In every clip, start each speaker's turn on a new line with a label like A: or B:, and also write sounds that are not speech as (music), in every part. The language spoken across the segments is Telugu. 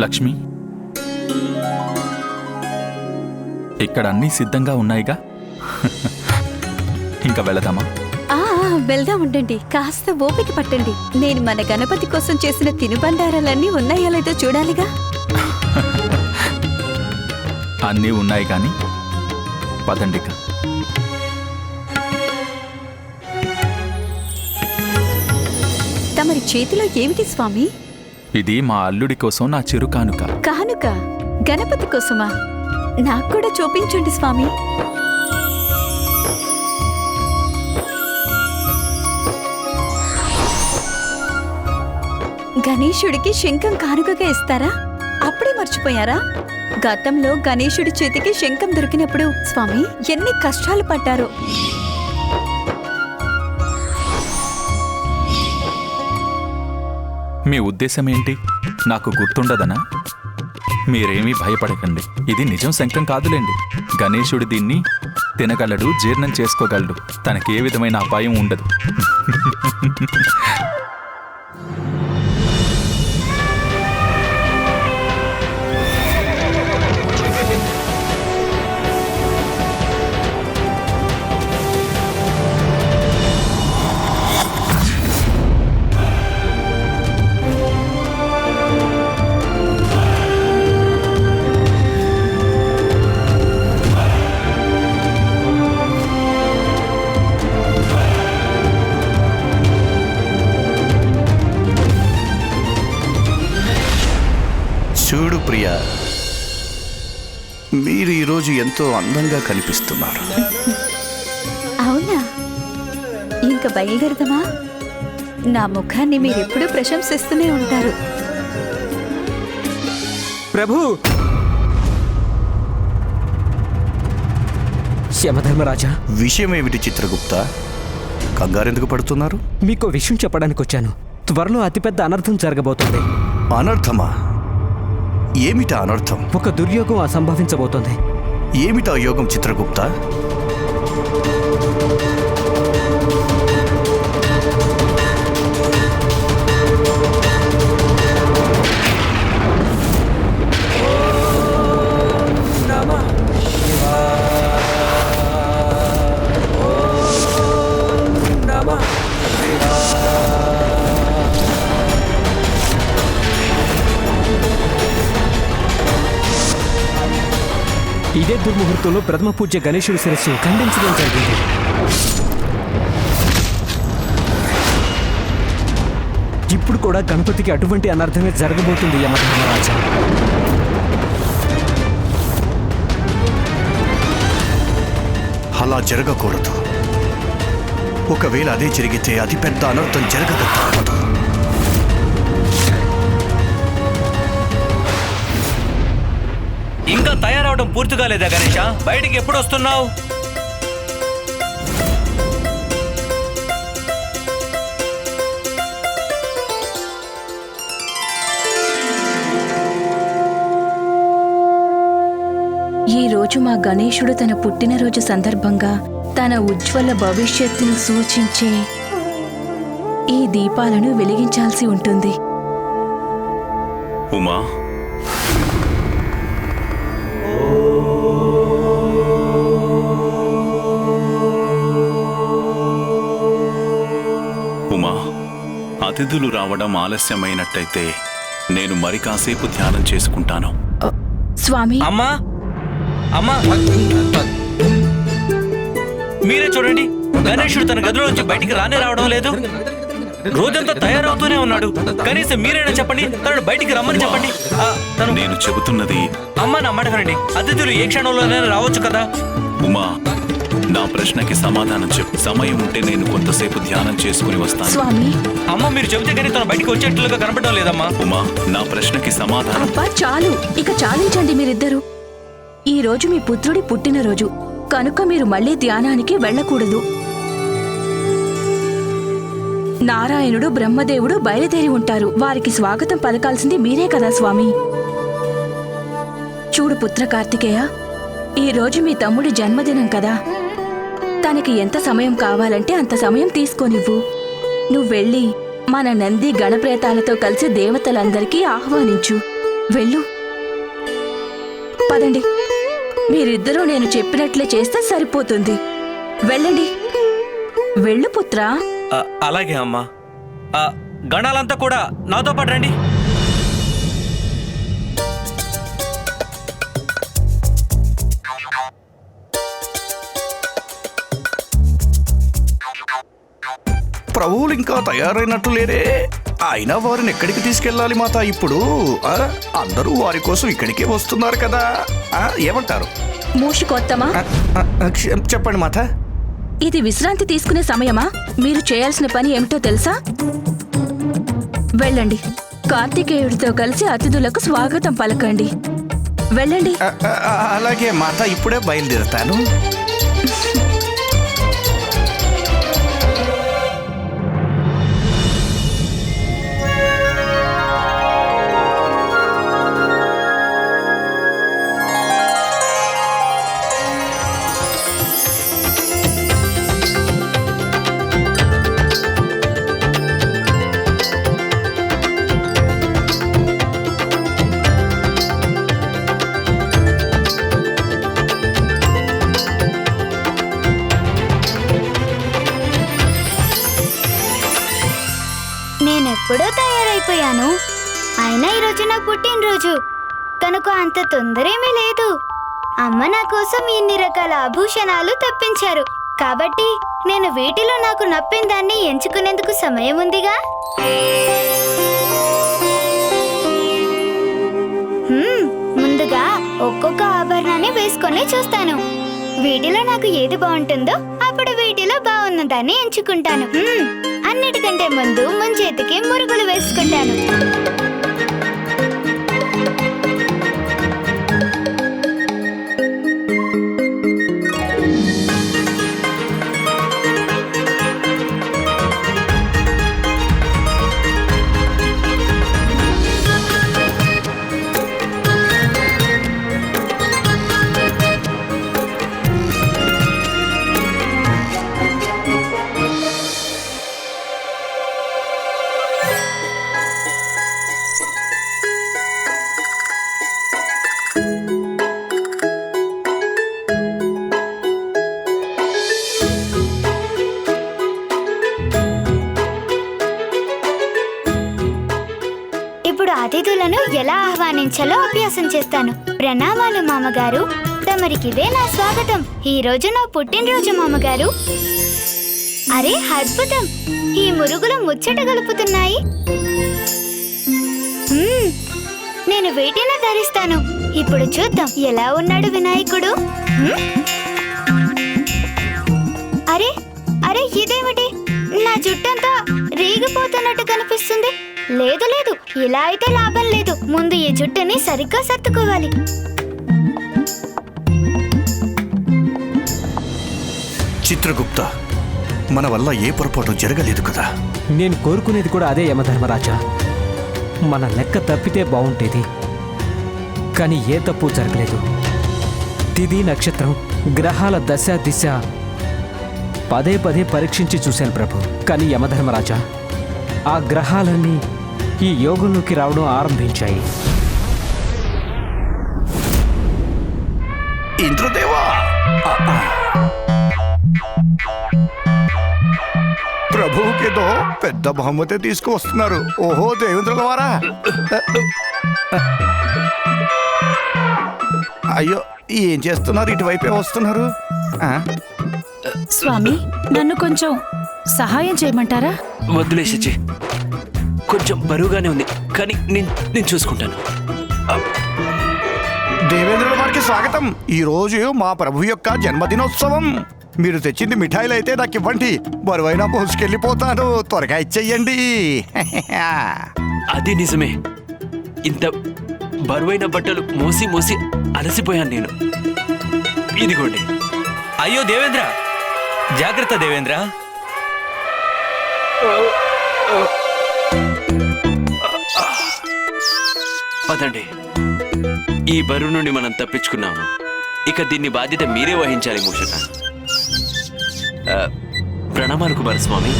A: లక్ష్మి. ఇక్కడ అన్నీ సిద్ధంగా ఉన్నాయిగా? (laughs) ఇంకా వెళదామా?
B: వెళ్దాం ఉండండి. కాస్త ఓపిక పట్టండి. నేను మన గణపతి కోసం చేసిన తినుబండారాలన్నీ ఉన్నాయో లేదో చూడాలిగా? (laughs)
A: అన్నీ ఉన్నాయి కానీ పదండిక
B: తమరి చేతిలో ఏమిటి స్వామి?
A: ఇది మా అల్లుడి కోసం నా చిరు కానుక.
B: కానుక? గణపతి కోసమా? నాకు కూడా చూపించండి స్వామి. గణేశుడికి శంఖం కానుకగా ఇస్తారా? అప్పుడే మర్చిపోయారా? గతంలో గణేశుడి చేతికి శంఖం దొరికినప్పుడు స్వామి ఎన్ని కష్టాలు పడ్డారో.
A: మీ ఉద్దేశం ఏంటి నాకు గుర్తుండదనా? మీరేమీ భయపడకండి. ఇది నిజం శంఖం కాదులేండి. గణేశుడు దీన్ని తినగలడు జీర్ణం చేసుకోగలడు. తనకి ఏ విధమైన అపాయం ఉండదు.
C: చూడు ప్రియా మీరు ఈరోజు ఎంతో అందంగా కనిపిస్తున్నారు.
B: అవునా? ఇంక బయలుదేరదమా? నా ముఖాన్ని మీరెప్పుడూ ప్రశంసిస్తూనే ఉంటారు.
D: ప్రభు! యమధర్మరాజా!
C: విషయం ఏమిటి చిత్రగుప్త? కంగారెందుకు పడుతున్నారు?
D: మీకు విషయం చెప్పడానికి వచ్చాను త్వరలో అతిపెద్ద అనర్థం జరగబోతుంది.
C: అనర్థమా? ఏమిటా అనర్థం?
D: ఒక దుర్యోగం అసంభవించబోతోంది.
C: ఏమిటా యోగం చిత్రగుప్త?
D: ముహూర్తంలో ప్రథమ పూజ్య గణేశుడి శిరస్సు ఖండించడం జరిగింది. ఇప్పుడు కూడా గణపతికి అటువంటి అనర్థమే జరగబోతుంది యమధర్మరాజా.
C: అలా జరగకూడదు. ఒకవేళ అదే జరిగితే అతిపెద్ద అనర్థం జరగక తప్పదు.
E: ఇంకా తయారవడం పూర్తి కాలేదా గణేష? బయటికి ఎప్పుడు వస్తున్నావు?
F: ఈ రోజు మా గణేశుడు తన పుట్టినరోజు సందర్భంగా తన ఉజ్వల భవిష్యత్తును సూచించే ఈ దీపాలను వెలిగించాల్సి ఉంటుంది.
G: ఉమా ఉమా అతిథులు రావడం ఆలస్యమైనట్టయితే నేను మరి కాసేపు ధ్యానం చేసుకుంటాను.
F: స్వామి.
E: అమ్మా! అమ్మా! మీరే చూడండి. గణేశుడు తన గదిలోంచి బయటికి రానే రావడం లేదు. రోజంతా తయారవుతూనే ఉన్నాడు. కనీసం మీరైనా చెప్పండి తనను బయటికి రమ్మని చెప్పండి. ఆ, తను
G: నేను చెబుతున్నది
E: అమ్మ నా మాట వినండి. అతిథులు ఏ క్షణంలోనైనా రావచ్చు కదా?
G: ఉమా నా ప్రశ్నకి సమాధానం చెప్పు. సమయం ఉంటే నేను కొంతసేపు ధ్యానం చేసుకుని వస్తాను.
F: స్వామి.
E: అమ్మ మీరు చెబితే కానీ తను బయటికి వచ్చేట్లుగా కనపడడం లేదమ్మా.
G: ఉమా నా ప్రశ్నకి సమాధానం.
F: అబ్బా చాలు. ఇక చాలించండి మీరిద్దరూ. ఈ రోజు మీ పుత్రుడి పుట్టినరోజు. కనుక మీరు మళ్ళీ ధ్యానానికి వెళ్ళకూడదు. నారాయణుడు బ్రహ్మదేవుడు బయలుదేరి ఉంటారు. వారికి స్వాగతం పలకాల్సింది మీరే కదా స్వామి. చూడు పుత్ర కార్తికేయ ఈ రోజు మీ తమ్ముడి జన్మదినం కదా. తనకి ఎంత సమయం కావాలంటే అంత సమయం తీసుకోనివ్వు. నువ్వెళ్ళి మన నంది గణప్రేతాలతో కలిసి దేవతలందరికీ ఆహ్వానించు. వెళ్ళు. పదండి. మీరిద్దరూ నేను చెప్పినట్లే చేస్తే సరిపోతుంది. వెళ్ళండి. వెళ్ళు పుత్రా.
E: అలాగే అమ్మా. ఆ, గణాలంతా కూడా నాతో పాటు రండి.
C: ప్రభువులు ఇంకా తయారైనట్టు లేరే. అయినా వారిని ఎక్కడికి తీసుకెళ్ళాలి మాత ఇప్పుడు? అందరూ వారి కోసం ఇక్కడికే వస్తున్నారు కదా. ఏమంటారు?
F: మూషికొత్తమా
C: చెప్పండి మాత.
F: ఇది విశ్రాంతి తీసుకునే సమయమా? మీరు చేయాల్సిన పని ఏమిటో తెలుసా? వెళ్ళండి. కార్తికేయుడితో కలిసి అతిథులకు స్వాగతం పలకండి. వెళ్ళండి.
C: అలాగే మాత ఇప్పుడే బయలుదేరుతాను.
H: తొందరేమీ లేదు. అమ్మ నా కోసం ఇన్ని రకాల ఆభూషణాలు తెప్పించారు. కాబట్టి నేను వీటిలో నాకు నప్పిన దాన్ని ఎంచుకునేందుకు సమయం ఉందిగా? ముందుగా ఒక్కొక్క ఆభరణాన్ని వేసుకొని చూస్తాను. వీటిలో నాకు ఏది బాగుంటుందో అప్పుడు వీటిలో బాగున్న దాన్ని ఎంచుకుంటాను. అన్నిటికంటే ముందు ముంచేతికి మురుగులు వేసుకుంటాను. చేస్తాను. ప్రణామాలు మామగారు. తమరికిదే నా స్వాగతం. ఈ రోజు నా పుట్టినరోజు మామగారు. అరే అద్భుతం! ఈ మురుగులు ముచ్చట గలుపుతున్నాయి. నేను వీటిని ధరిస్తాను. ఇప్పుడు చూద్దాం ఎలా ఉన్నాడు వినాయకుడు? అరే అరే ఇదేమిటి? నా జుట్టంతా రీగిపోతున్నట్టు కనిపిస్తుంది. లేదు లేదు. ఇలా అయితే లాభం లేదు. ముందు ఈ జుట్టుని సరిగ్గా సర్దుకోవాలి.
C: చిత్రగుప్త మన వల్ల ఏ పొరపాటు జరగలేదు కదా?
D: నేను కోరుకునేది కూడా అదే యమధర్మరాజా. మన లెక్క తప్పితే బాగుంటేది కానీ ఏ తప్పు జరగలేదు. తిథి నక్షత్రం గ్రహాల దశ దిశ. పదే పదే పరీక్షించి చూశాను ప్రభు. కానీ యమధర్మరాజా ఆ గ్రహాలన్నీ ఈ యోగంలోకి రావడం ఆరంభించాయి.
C: ఇంద్రదేవా. ప్రభువుకేదో పెద్ద బహుమతి తీసుకువస్తున్నారు. ఓహో దేవేంద్రుల వారా? అయ్యో ఏం చేస్తున్నారు? ఇటువైపే వస్తున్నారు? ఆ?
I: స్వామి నన్ను కొంచెం సహాయం చేయమంటారా?
E: వద్దులే శచి కొంచెం బరువుగానే ఉంది కానీ నేను నేను చూసుకుంటాను.
C: దేవేంద్రుల వారికి స్వాగతం. ఈ రోజు మా ప్రభు యొక్క జన్మదినోత్సవం. మీరు తెచ్చింది మిఠాయిలు అయితే నాకు ఇవ్వండి. బరువైనా మోసుకెళ్ళిపోతాను. త్వరగా ఇచ్చేయండి.
E: అది నిజమే. ఇంత బరువైన బట్టలు మోసి మోసి అలసిపోయాను నేను. ఇదిగోండి. అయ్యో దేవేంద్ర! జాగ్రత్త దేవేంద్ర. పదండి. ఈ బరువు నుండి మనం తప్పించుకున్నాము. ఇక దీన్ని బాధ్యత మీరే వహించాలి మూషక ప్రణామాలు కుమారస్వామి.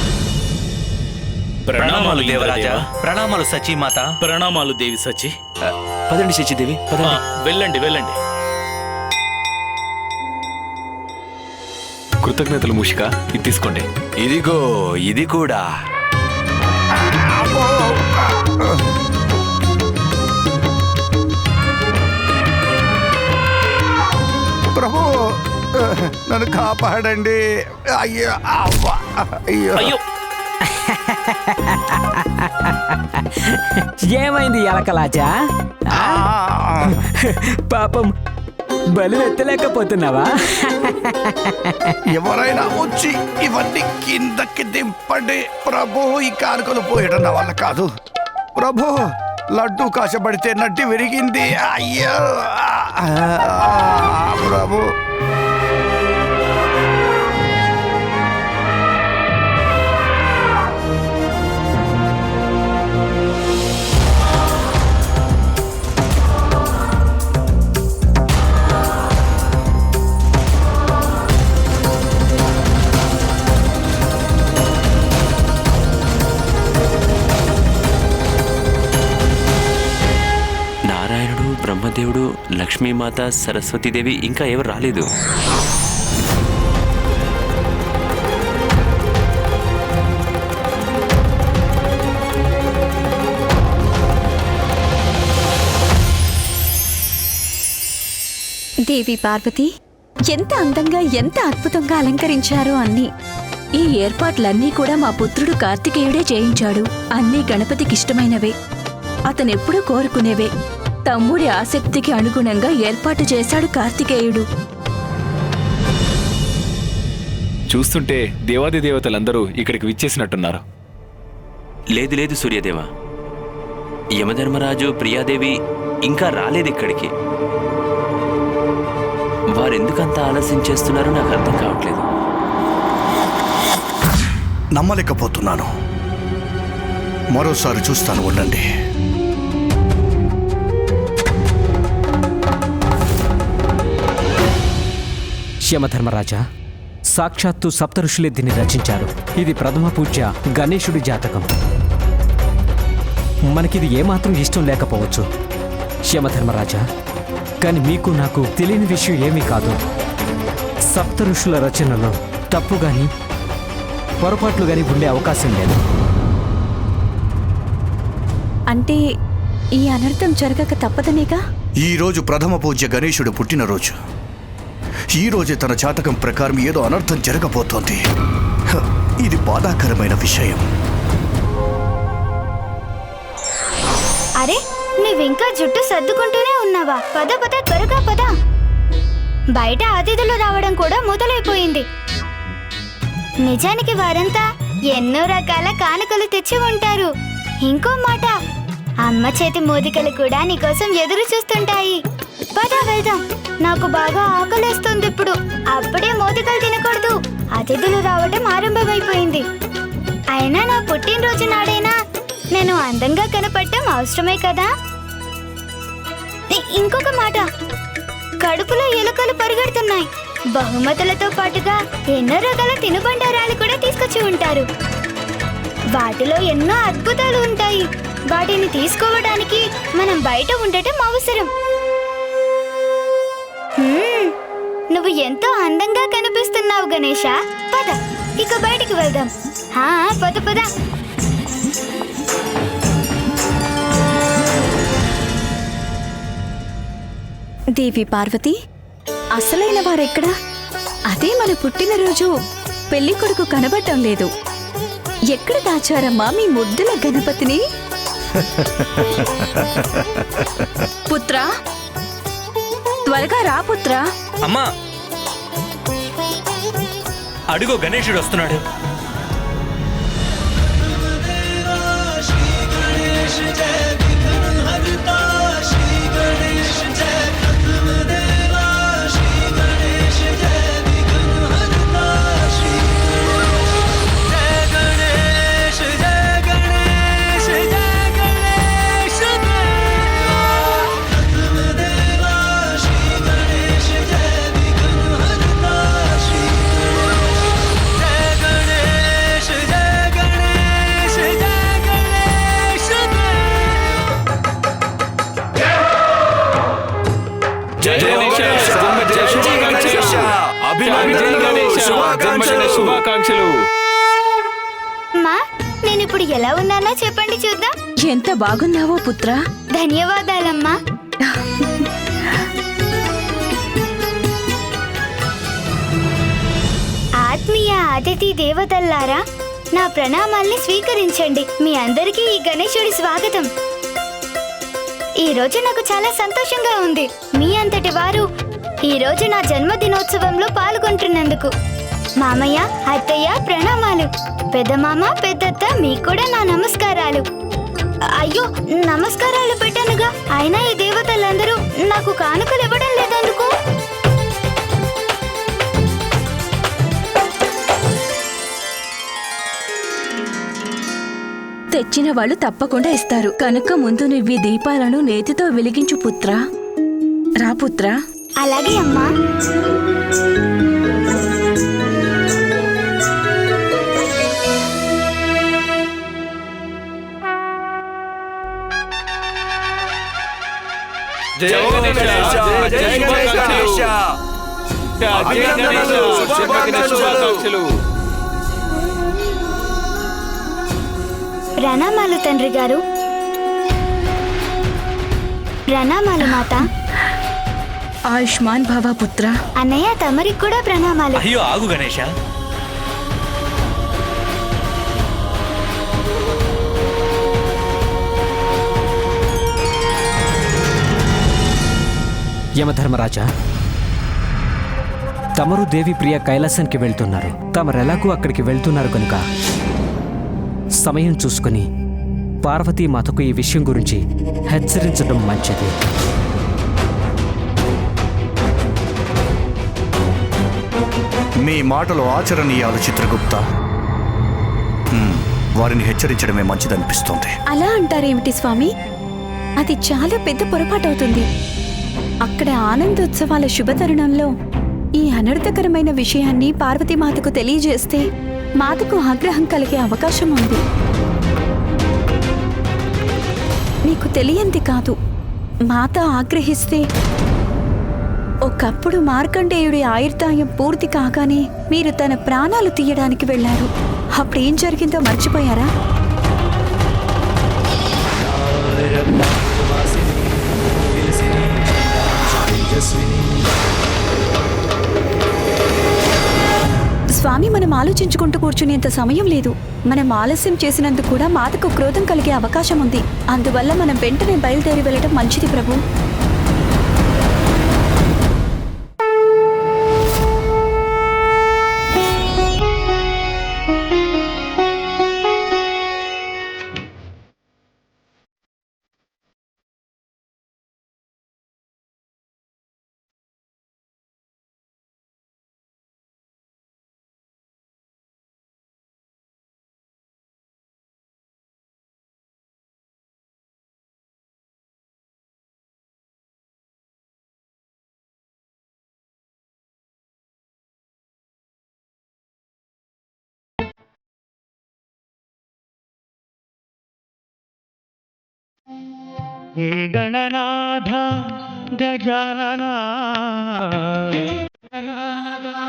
E: ప్రణామాలు దేవరాజా. ప్రణామాలు సచీమాత
J: ప్రణామాలు దేవి సచి.
E: పదండి శచిదేవి
J: ఆ,
E: పదండి
J: వెళ్ళండి వెళ్ళండి.
G: కృతజ్ఞతలు మూషిక. ఇది తీసుకోండి.
E: ఇదిగో ఇది కూడా.
C: నన్ను కాపాడండి. అయ్యో అవ్వ, అయ్యో.
J: అయ్యో.
D: ఏమైంది ఎలకలాజా
C: ఆ,
D: పాపం బలు ఎత్తలేకపోతున్నావా
C: ఎవరైనా వచ్చి ఇవన్నీ కిందకి దింపండి. ప్రభు ఈ కానుకలు పోయడం నా వల్ల కాదు. ప్రభు లడ్డు కాశపడితే నడ్డి విరిగింది. అయ్యో. ఆ, ప్రభు.
K: బ్రహ్మదేవుడు లక్ష్మీమాత సరస్వతీదేవి ఇంకా ఎవరు రాలేదు.
B: దేవి పార్వతి ఎంత అందంగా ఎంత అద్భుతంగా అలంకరించారో అన్ని.
F: ఈ ఏర్పాట్లన్నీ కూడా మా పుత్రుడు కార్తికేయుడే చేయించాడు. అన్నీ గణపతికిష్టమైనవే. అతనెప్పుడూ కోరుకునేవే. తమ్ముడి ఆసక్తికి అనుగుణంగా ఏర్పాటు చేశాడు కార్తికేయుడు.
G: చూస్తుంటే దేవాది దేవతలందరూ ఇక్కడికి విచ్చేసినట్టున్నారు.
K: లేదు లేదు సూర్యదేవ. యమధర్మరాజు ప్రియాదేవి ఇంకా రాలేదు ఇక్కడికి వారెందుకంత ఆలస్యం చేస్తున్నారో నాకు అర్థం కావట్లేదు.
C: నమ్మలేకపోతున్నాను. మరోసారి చూస్తాను ఉండండి.
D: యమధర్మరాజా సాక్షాత్తు సప్త ఋషులే దీన్ని రచించారు. ఇది ప్రథమ పూజ్య గణేశుడి జాతకం. మనకిది ఏమాత్రం ఇష్టం లేకపోవచ్చు. యమధర్మరాజా కానీ మీకు నాకు తెలియని విషయం ఏమీ కాదు. సప్త ఋషుల రచనలో తప్పు గాని పొరపాట్లు గాని ఉండే అవకాశం లేదు.
B: అంటే ఈ అనర్థం జరగక తప్పదనేగా?
C: ఈ రోజు ప్రథమ పూజ్య గణేశుడు పుట్టినరోజు. ఈ రోజే తన జాతకం ప్రకారం ఏదో అనర్థం జరగబోతోంది. ఇది బాధాకరమైన విషయం.
H: అరే నువ్వింకా జుట్టు సర్దుకుంటూనే ఉన్నావా? పద పద త్వరగా పద. బయట అతిథులు రావడం కూడా మొదలైపోయింది. నిజానికి వారంతా ఎన్నో రకాల కానుకలు తెచ్చి ఉంటారు. ఇంకో మాట అమ్మ చేతి మోదికలు కూడా నీకోసం ఎదురు చూస్తుంటాయి. పద వెళ్దాం. నాకు బాగా ఆకలేస్తుంది ఇప్పుడు. అప్పుడే మోతికలు తినకూడదు. అతిథులు రావడం ఆరంభమైపోయింది. అయినా నా పుట్టినరోజు నాడైనా నేను అందంగా కనపడటం అవసరమే కదా? ఇంకొక మాట. కడుపులో ఎలుకలు పరిగెడుతున్నాయి. బహుమతులతో పాటుగా ఎన్నో రకాల తినుబండారాలు కూడా తీసుకొచ్చి ఉంటారు. వాటిలో ఎన్నో అద్భుతాలు ఉంటాయి. వాటిని తీసుకోవడానికి మనం బయట ఉండటం అవసరం. నువ్వు ఎంతో అందంగా కనిపిస్తున్నావు గణేష. పద ఇక బయటికి వెళ్దాం. హా, పద పద.
B: దేవి పార్వతి అసలైన వారెక్కడా? అదే మన పుట్టినరోజు. పెళ్ళి కొడుకు కనబడటం లేదు. ఎక్కడ దాచారమ్మా మీ ముద్దుల గణపతిని? (laughs)
F: పుత్రా త్వరగా రా పుత్రా.
E: అమ్మా. అడుగు గణేశుడు వస్తున్నాడు.
L: శుభాకాంక్షలు నేను
H: ఇప్పుడు ఎలా ఉన్నానో చెప్పండి చూద్దాం.
F: ఎంత బాగున్నావో పుత్ర.
H: ధన్యవాదాలమ్మా. ఆత్మీయ అతిథి దేవతల్లారా నా ప్రణామాల్ని స్వీకరించండి. మీ అందరికీ ఈ గణేశుడి స్వాగతం. ఈ రోజు నాకు చాలా సంతోషంగా ఉంది. మీ అంతటి వారు ఈ రోజు నా జన్మదినోత్సవంలో పాల్గొంటున్నందుకు. మామయ్య అత్తయ్య ప్రణామాలు. పెద్దమామ పెద్దత్త మీకు కూడా నా నమస్కారాలు. అయ్యో నమస్కారాలు పెట్టానుగా. అయినా ఈ దేవతలందరూ నాకు కానుకలు ఇవ్వడం లేదెందుకు
F: తెచ్చిన వాళ్ళు తప్పకుండా ఇస్తారు. కనుక ముందు నువ్వు దీపాలను నేతితో వెలిగించు పుత్రా. రా పుత్రా.
H: అలాగే అమ్మా. ప్రణామాలు తండ్రి గారు. ప్రణామాలు మాత.
F: ఆయుష్మాన్ భవ పుత్ర.
H: అన్నయ్య తమరికి కూడా ప్రణామాలు.
E: అయ్యో ఆగు గణేష.
D: యమధర్మరాజా తమరు దేవి ప్రియ కైలాసానికి వెళ్తున్నారు. తమరెలాగూ అక్కడికి వెళ్తున్నారు కనుక సమయం చూసుకుని పార్వతీమాతకు ఈ విషయం గురించి హెచ్చరించడం మంచిది.
C: మీ మాటలు ఆచరణీయాలు చిత్రగుప్త. హ్మ్, వారిని హెచ్చరించడమే మంచిదనిపిస్తోంది.
B: అలా అంటారేమిటి స్వామి? అది చాలా పెద్ద పొరపాటవుతుంది. అక్కడ ఆనందోత్సవాల శుభతరుణంలో ఈ అనర్థకరమైన విషయాన్ని పార్వతీమాతకు తెలియజేస్తే మాతకు ఆగ్రహం కలిగే అవకాశం ఉంది. మీకు తెలియంది కాదు. మాత ఆగ్రహిస్తే ఒకప్పుడు మార్కండేయుడి ఆయుర్దాయం పూర్తి కాగానే మీరు తన ప్రాణాలు తీయడానికి వెళ్ళారు అప్పుడేం జరిగిందో మర్చిపోయారా? స్వామి మనం ఆలోచించుకుంటూ కూర్చునేంత సమయం లేదు. మనం ఆలస్యం చేసినందుకు కూడా మాతకు క్రోధం కలిగే అవకాశం ఉంది. అందువల్ల మనం వెంటనే బయలుదేరి వెళ్ళడం మంచిది ప్రభు.
L: हे गणनाधा गजानना गणनाधा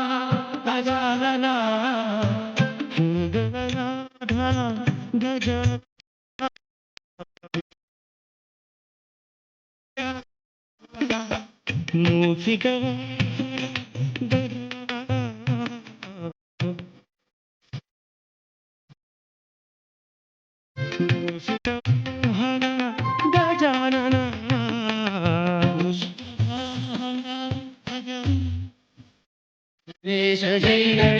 L: गजानना हे गणनाधा गजानना मूसिक música. దేశ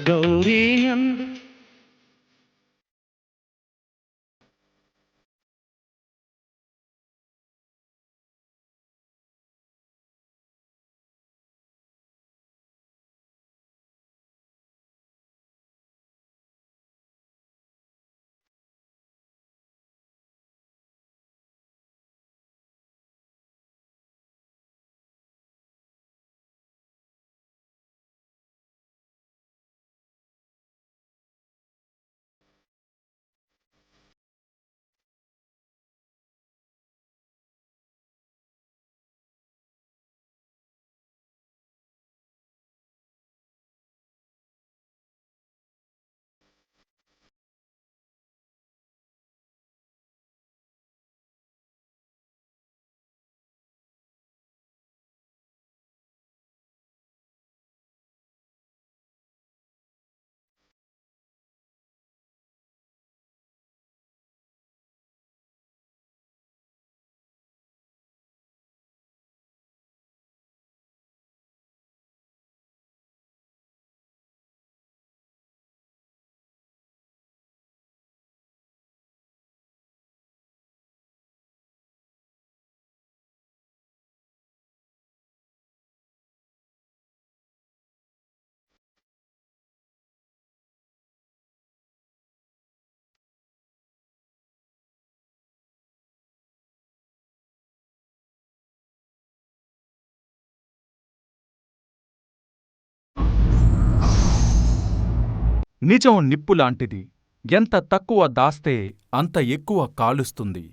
L: Magdalene.
A: నిజం నిప్పులాంటిది. ఎంత తక్కువ దాస్తే అంత ఎక్కువ కాలుస్తుంది.